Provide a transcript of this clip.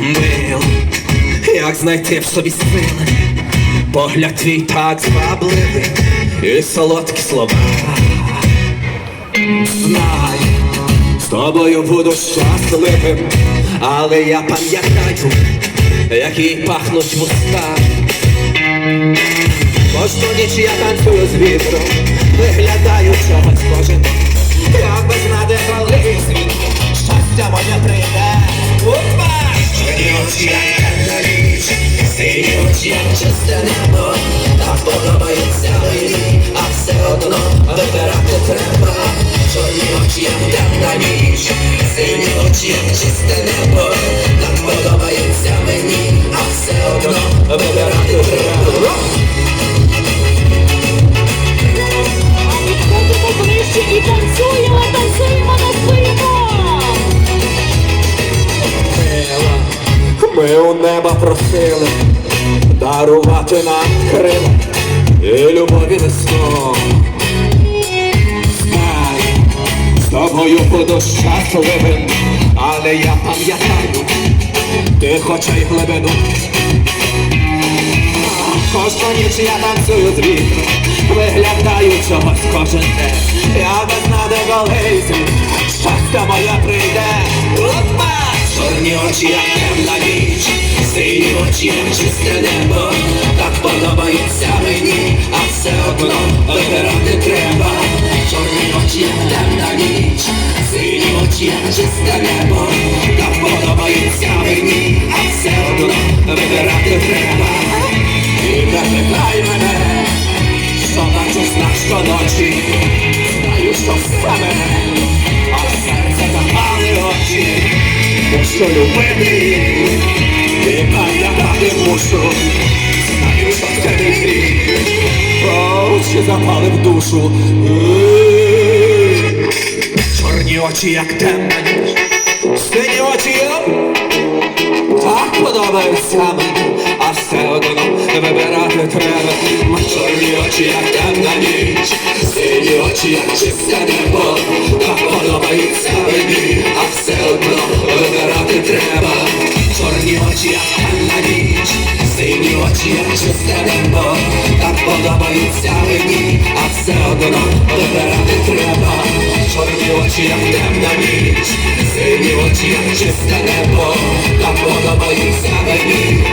Мил, як знайти в собі сили, погляд твій так звабливий і солодкі слова. Знай, з тобою буду щасливим, але я пам'ятаю, які пахнуть вуста. Кожну ніч я танцюю з вітром, виглядаю чогось кожен. Як би знати, коли світ, щастя моє прийде. Опа! Чорні очі, як ніч, сині як чисте небо. Так подобається мені, а все одно вибирати треба. Чорні очі, як темна ніч, сині очі, як чисте небо. Так подобається мені, а все одно вибирати Ми у неба просили дарувати нам крила і любові весну. Знай, з тобою буду щасливим, але я пам'ятаю, ти хоча й глибину. Кожну ніч я танцюю з вітром, виглядаю чогось кожен день. Я без нади голизі, щастя моє прийде. Опа! Чорні очі, як темна ніч, очі, чисте небо. Так подобається мені, а все одно вибирати треба. Чорні очі, темна ніч, сині очі, чисте небо. Так подобається мені, а все одно вибирати треба. І не питай мене, що бачу снах щоночі, знаю, що все мене, а серце запали очі, мушу любити їх, і пам'ятати мушу, знаю, що це запали в душу. Чорні очі, як темна ніч, сині очі, як так подобається мені, а все одно вибирати треба. Чорні очі, як темна ніч, сині очі, як чисте небо. Так подобається мені, а все одно чисте. Так подобаються мені, а все одно вибирати треба. Чорні очі, як темна ніч, сині очі, як чисте небо. Так подобаються мені,